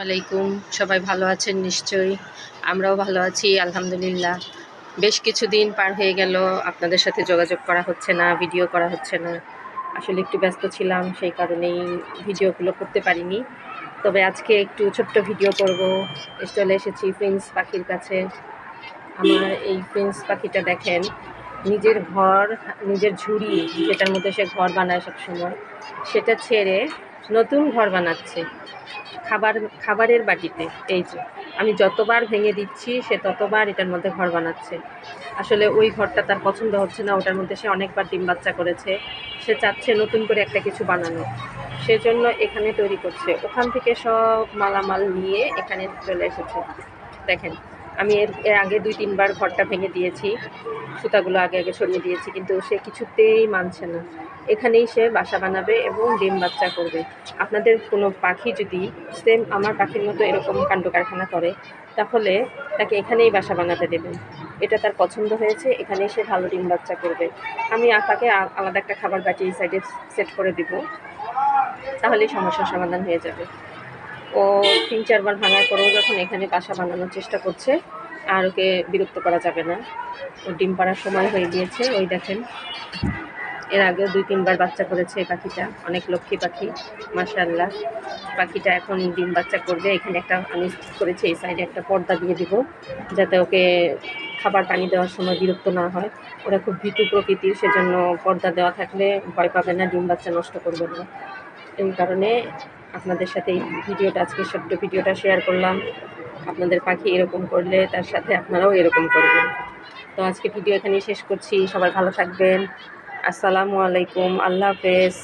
আলাইকুম। সবাই ভালো আছেন? নিশ্চয়ই। আমরাও ভালো আছি, আলহামদুলিল্লাহ। বেশ কিছুদিন পার হয়ে গেল, আপনাদের সাথে যোগাযোগ করা হচ্ছে না ভিডিও করা হচ্ছে না। আসলে একটু ব্যস্ত ছিলাম, সেই কারণেই ভিডিওগুলো করতে পারিনি। তবে আজকে একটু ছোট্ট ভিডিও করব। চলে এসেছি প্রিন্স পাখির কাছে। আমার এই প্রিন্স পাখিটা দেখেন, নিজের ঘর, নিজের ঝুড়ি, যেটার মধ্যে সে ঘর বানায় সবসময়, সেটা ছেড়ে নতুন ঘর বানাচ্ছে। খাবার, খাবারের বাটিতে। এই যে, আমি যতবার ভেঙে দিচ্ছি, সে ততবার এটার মধ্যে ঘর বানাচ্ছে। আসলে ওই ঘরটা তার পছন্দ হচ্ছে না, ওটার মধ্যে সে অনেকবার ডিম বাচ্চা করেছে। সে চাচ্ছে নতুন করে একটা কিছু বানানো। সেজন্য এখানে তৈরি করছে। ওখান থেকে সব মালামাল নিয়ে এখানে চলে এসেছে। দেখেন আমি এর এর আগে দুই, তিনবার ঘরটা ভেঙে দিয়েছি। সুতাগুলো আগে আগে সরিয়ে দিয়েছি, কিন্তু সে কিছুতেই মানছে না। এখানেই সে বাসা বানাবে এবং ডিম বাচ্চা করবে। আপনাদের কোনো পাখি যদি সেম আমার পাখির মতো এরকম কাণ্ড কারখানা করে, তাহলে তাকে এখানেই বাসা বানাতে দেবেন। এটা তার পছন্দ হয়েছে, এখানেই সে ভালো ডিম বাচ্চা করবে। আমি তাকে আলাদা একটা খাবার বাটি এই সাইডে সেট করে দিব, তাহলেই সমস্যার সমাধান হয়ে যাবে। ও তিন, চারবার ভাঙার পরেও যখন এখানে বাসা বানানোর চেষ্টা করছে, আর ওকে বিরক্ত করা যাবে না। ও ডিম পাড়ার সময় হয়ে গিয়েছে, ওই দেখেন। এর আগেও দুই, তিনবার বাচ্চা করেছে এই পাখিটা। অনেক লক্ষ্মী পাখি মাশাল্লাহ পাখিটা এখন ডিম বাচ্চা করবে। এখানে একটা আমি করেছি, এই সাইডে একটা পর্দা দিয়ে দিব, যাতে ওকে খাবার পানি দেওয়ার সময় বিরক্ত না হয়। ওরা খুব ভীতু প্রকৃতির, সেজন্য পর্দা দেওয়া থাকলে ভয় পাবে না, ডিম বাচ্চা নষ্ট করবে না। এই কারণে আপনাদের সাথে এই ভিডিওটা আজকে ছোট্ট ভিডিওটা শেয়ার করলাম। আপনাদের পাখি এরকম করলে তার সাথে আপনারাও এরকম করবেন। তো আজকে ভিডিও এখানেই শেষ করছি। সবাই ভালো থাকবেন। আসসালামু আলাইকুম। আল্লাহ হাফেজ।